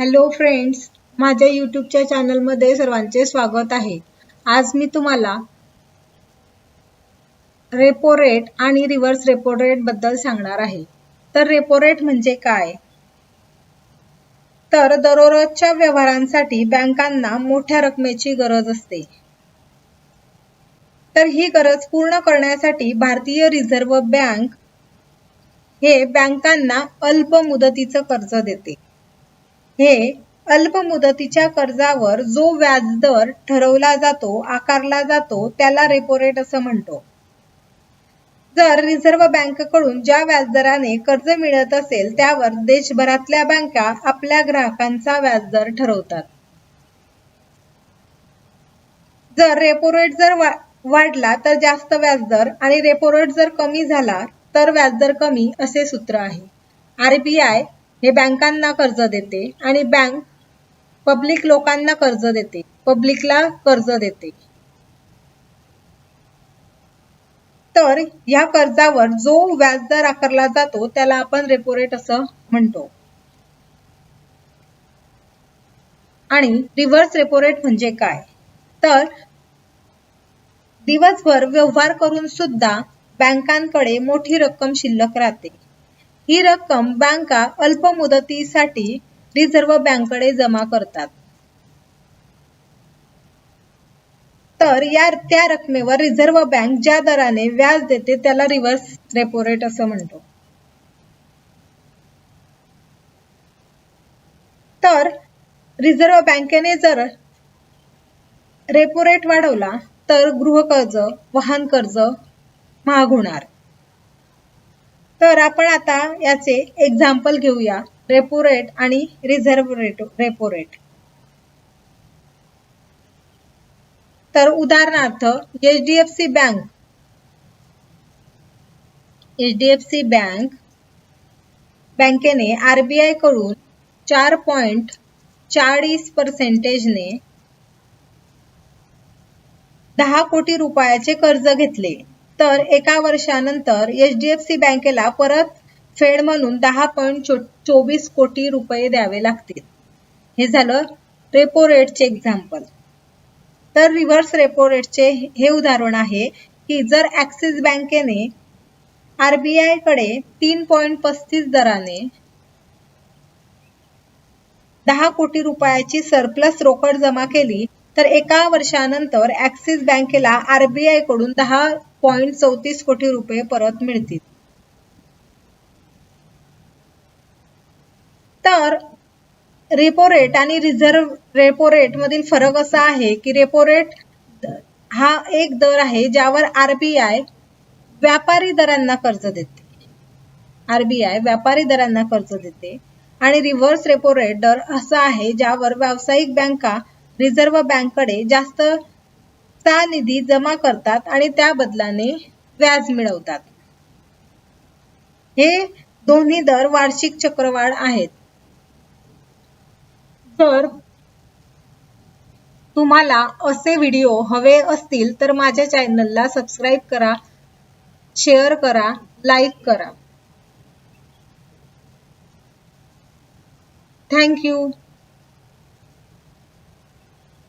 Hello friends माझ्या यूट्यूबच्या चॅनलमध्ये सर्वांचे स्वागत आहे. आज मी तुम्हाला रेपो रेट आणि रिव्हर्स रेपो रेटबद्दल सांगणार आहे. तर रेपो रेट म्हणजे काय? तर दररोजच्या व्यवहारांसाठी बँकांना मोठ्या रकमेची गरज असते. तर ही गरज पूर्ण करण्यासाठी भारतीय रिझर्व्ह बँक हे बँकांना अल्प मुदतीचं कर्ज देते. हे अल्प मुदतीच्या कर्जावर जो व्याजदर ठरवला जातो आकारला जातो त्याला रेपो रेट असं म्हणतो. जर रिझर्व्ह बँकेकडून ज्या व्याजदराने कर्ज मिळत असेल त्यावर देशभरातल्या बँका आपल्या ग्राहकांचा व्याजदर ठरवतात. जर रेपो रेट जर वाढला तर जास्त व्याजदर आणि रेपो रेट जर कमी झाला तर व्याजदर कमी असे सूत्र आहे. आरबीआय हे बँकांना कर्ज देते आणि बँक पब्लिक लोकांना कर्ज देते. पब्लिकला कर्ज देते. तर या कर्जावर जो व्याजदर आकारला जातो त्याला आपण रेपो रेट असं म्हणतो. आणि रिव्हर्स रेपो रेट म्हणजे काय? तर दिवसभर व्यवहार करून सुद्धा बँकांकडे मोठी रक्कम शिल्लक राहते. ही रक्कम बँका अल्प मुदतीसाठी रिझर्व्ह बँककडे जमा करतात. तर या त्या रकमेवर रिझर्व्ह बँक ज्या दराने व्याज देते त्याला रिव्हर्स रेपो रेट असं म्हणतो. तर रिझर्व्ह बँकेने जर रेपो रेट वाढवला तर गृहकर्ज वाहन कर्ज महाग होणार. तर आपण आता याचे एक्झाम्पल घेऊया. रेपो रेट आणि रिझर्व्ह रेट रेपो रेट तर उदाहरणार्थ H D F C bank H D F C bank बँकेने आरबीआयकडून चार पॉइंट चाळीस पर्सेंटेजने दहा कोटी रुपयाचे कर्ज घेतले. तर एका वर्षानंतर एच डी एफ सी बँकेला परत फेड म्हणून दहा पॉईंट चो चोवीस कोटी रुपये द्यावे लागतील. हे झालं रेपो रेटचे एक्झाम्पल तर रिव्हर्स रेपो रेटचे हे उदाहरण आहे की जर ऍक्सिस बँकेने आर बी आयकडे तीन पॉईंट पस्तीस दराने दहा कोटी रुपयाची सरप्लस रोकड जमा केली तर एका वर्षानंतर ऍक्सिस बँकेला आरबीआयकडून दहा पॉईंट चौतीस कोटी रुपये परत मिळतील. तर रेपो रेट आणि रिझर्व्ह रेपो रेट मधील फरक असा आहे की रेपो रेट हा एक दर आहे ज्यावर आरबीआय व्यापारी दरांना कर्ज देते. आरबीआय व्यापारी दरांना कर्ज देते. आणि रिव्हर्स रेपो रेट दर असा आहे ज्यावर व्यावसायिक बँका रिझर्व्ह बँककडे जास्त चा निधी जमा करतात आणि त्या बदलाने व्याज मिळवतात. हे दोन्ही दर वार्षिक चक्रवाढ आहेत. जर तुम्हाला असे व्हिडिओ हवे असतील तर माझ्या चॅनलला सबस्क्राईब करा शेअर करा लाईक करा. थँक्यू